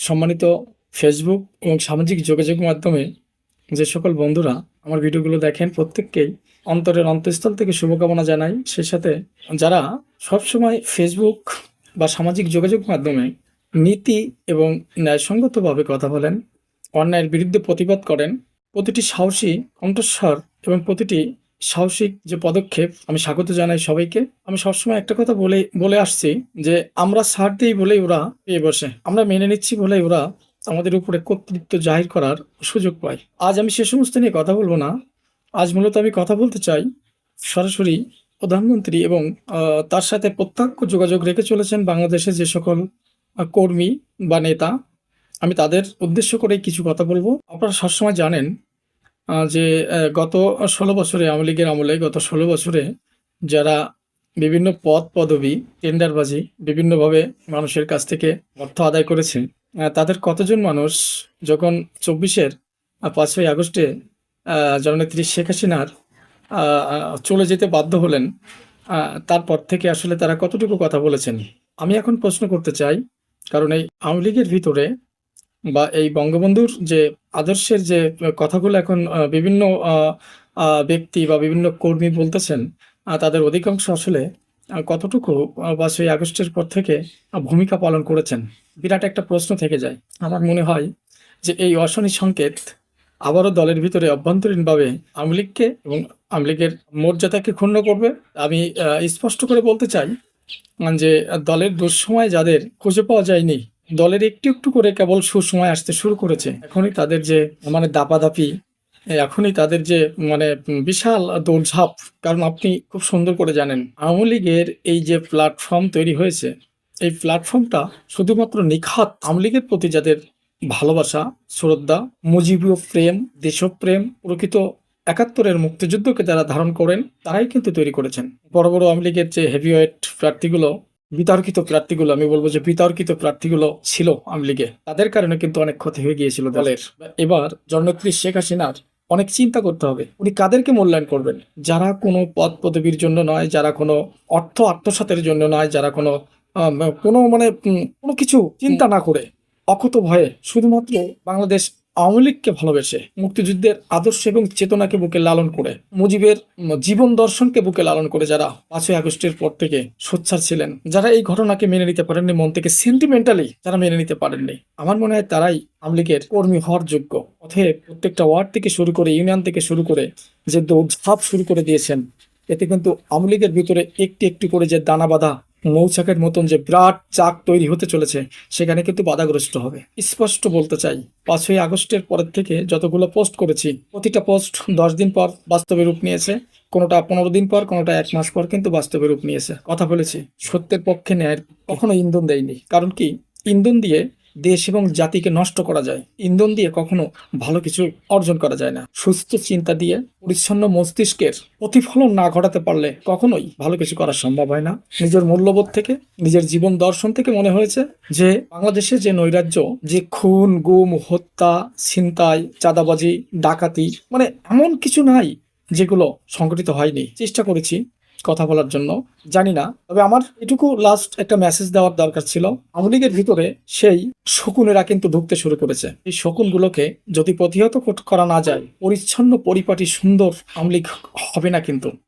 সম্মানিত ফেসবুক এবং সামাজিক যোগাযোগ মাধ্যমে যে সকল বন্ধুরা আমার ভিডিওগুলো দেখেন, প্রত্যেককেই অন্তরের অন্তঃস্থল থেকে শুভকামনা জানাই। সেই সাথে যারা সবসময় ফেসবুক বা সামাজিক যোগাযোগ মাধ্যমে নীতি এবং ন্যায়সঙ্গতভাবে কথা বলেন, অন্যায়ের বিরুদ্ধে প্রতিবাদ করেন, প্রতিটি সাহসী, কণ্ঠস্বর এবং প্রতিটি সাহসিক যে পদক্ষেপ আমি স্বাগত জানাই সবাইকে। আমি সবসময় একটা কথা বলে বলে আসছি যে আমরা ছাড় দিই বলেই ওরা পেয়ে বসে। আমরা মেনে নিচ্ছি বলেই ওরা আমাদের উপরে কর্তৃত্ব জাহির করার সুযোগ পায়। আজ আমি সে সমস্ত নিয়ে কথা বলব না। আজ মূলত আমি কথা বলতে চাই সরাসরি প্রধানমন্ত্রী এবং তার সাথে প্রত্যক্ষ যোগাযোগ রেখে চলেছেন বাংলাদেশের যে সকল কর্মী বা নেতা। আমি তাদের উদ্দেশ্য করে কিছু কথা বলব। আপনারা সবসময় জানেন যে গত ষোলো বছরে, আওয়ামী লীগের আমলে গত ষোলো বছরে যারা বিভিন্ন পদ পদবি, টেন্ডারবাজি বিভিন্নভাবে মানুষের কাছ থেকে অর্থ আদায় করেছে তাদের কতজন মানুষ যখন চব্বিশের পাঁচই আগস্টে জননেত্রী শেখ হাসিনার চলে যেতে বাধ্য হলেন তারপর থেকে আসলে তারা কতটুকু কথা বলেছেন? আমি এখন প্রশ্ন করতে চাই, কারণ এই আওয়ামী লীগের ভিতরে বা এই বঙ্গবন্ধুর যে আদর্শের যে কথাগুলো এখন বিভিন্ন ব্যক্তি বা বিভিন্ন কর্মী বলতেছেন তাদের অধিকাংশ আসলে কতটুকু বা সেই আগস্টের পর থেকে ভূমিকা পালন করেছেন? বিরাট একটা প্রশ্ন থেকে যায়। আমার মনে হয় যে এই অশনি সংকেত আবারও দলের ভিতরে অভ্যন্তরীণভাবে আওয়ামী লীগকে এবং আওয়ামী লীগের মর্যাদাকে ক্ষুণ্ণ করবে। আমি স্পষ্ট করে বলতে চাই যে দলের দুঃসময় যাদের খুঁজে পাওয়া যায়নি দলের একটু একটু করে কেবল সুসময় আসতে শুরু করেছে। এখনই তাদের যে মানে দাপাদাপি, এখনই তাদের যে মানে বিশাল দৌড়ঝাঁপ কারণ আপনি খুব সুন্দর করে জানেন, আওয়ামী লীগের এই যে প্ল্যাটফর্ম তৈরি হয়েছে, এই প্ল্যাটফর্মটা শুধুমাত্র নিখাত আওয়ামী লীগের প্রতি যাদের ভালোবাসা, শ্রদ্ধা মুজিবীয় প্রেম, দেশপ্রেম, প্রকৃত একাত্তরের মুক্তিযুদ্ধকে যারা ধারণ করেন, তারাই কিন্তু তৈরি করেছেন। বড় বড় আওয়ামী লীগের যে হেভিওয়েট প্রার্থীগুলো বিতর্কিত প্রার্থীগুলো আমি বলব যে বিতর্কিত প্রার্থীগুলো ছিল আওয়ামী লীগে। তাদের কারণে কিন্তু অনেক ক্ষতি হয়ে গিয়েছিল দলের। এবার জননেত্রী শেখ হাসিনার অনেক চিন্তা করতে হবে। উনি কাদেরকে মূল্যায়ন করবেন? যারা কোনো পদ পদবীর জন্য নয় যারা কোনো অর্থ আত্মসাতের জন্য নয় যারা কোনো কোনো মানে কোনো কিছু চিন্তা না করে অকত ভয়ে শুধুমাত্র বাংলাদেশ আওয়ামী লীগকে ভালোবেসে মুক্তিযুদ্ধের আদর্শ এবং চেতনাকে বুকে লালন করে, মুজিবের জীবন দর্শনকে বুকে লালন করে যারা পাঁচই আগস্টের পর থেকে সোচ্ছার ছিলেন, যারা এই ঘটনাকে মেনে নিতে পারেননি, মন থেকে সেন্টিমেন্টালি যারা মেনে নিতে পারেননি। আমার মনে হয় তারাই আওয়ামী লীগের কর্মী হওয়ার যোগ্য। অতএব প্রত্যেকটা ওয়ার্ড থেকে শুরু করে, ইউনিয়ন থেকে শুরু করে যে দৌড় দৌড়ঝাঁপ শুরু করে দিয়েছেন, এতে কিন্তু আওয়ামী লীগের ভিতরে একটি একটি করে যে দানা বাঁধা মৌচাকের মতন যে বিরাট চাক তৈরি হতে চলেছে, সেখানে কিন্তু বাধাগ্রস্ত হবে। স্পষ্ট বলতে চাই, পাঁচই আগস্টের পরের থেকে যতগুলো পোস্ট করেছি, প্রতিটা পোস্ট দশ দিন পর বাস্তবে রূপ নিয়েছে, কোনোটা পনেরো দিন পর, কোনোটা এক মাস পর কিন্তু বাস্তবে রূপ নিয়েছে। কথা বলেছি, সত্যের পক্ষে ন্যায়ের কখনো ইন্ধন দেয়নি। কারণ কি? ইন্ধন দিয়ে দেশ এবং জাতিকে নষ্ট করা যায়। ইন্ধন দিয়ে কখনো ভালো কিছু অর্জন করা যায় না। সুস্থ চিন্তা দিয়ে পরিচ্ছন্ন মস্তিষ্কের প্রতিফলন না ঘটাতে পারলে কখনোই ভালো কিছু করা সম্ভব হয় না। নিজের মূল্যবোধ থেকে, নিজের জীবন দর্শন থেকে মনে হয়েছে যে, বাংলাদেশে যে নৈরাজ্য, যে খুন, গুম, হত্যা, ছিনতাই, চাঁদাবাজি, ডাকাতি মানে এমন কিছু নাই যেগুলো সংগঠিত হয়নি। চেষ্টা করেছি কথা বলার জন্য, জানি না। তবে আমার এটুকু লাস্ট একটা মেসেজ দেওয়ার দরকার ছিল। আওয়ামী লীগের ভিতরে সেই শকুনেরা কিন্তু ঢুকতে শুরু করেছে। এই শকুনগুলোকে যদি প্রতিহত করা না যায়, পরিচ্ছন্ন পরিপাটি সুন্দর আওয়ামী লীগ হবে না কিন্তু।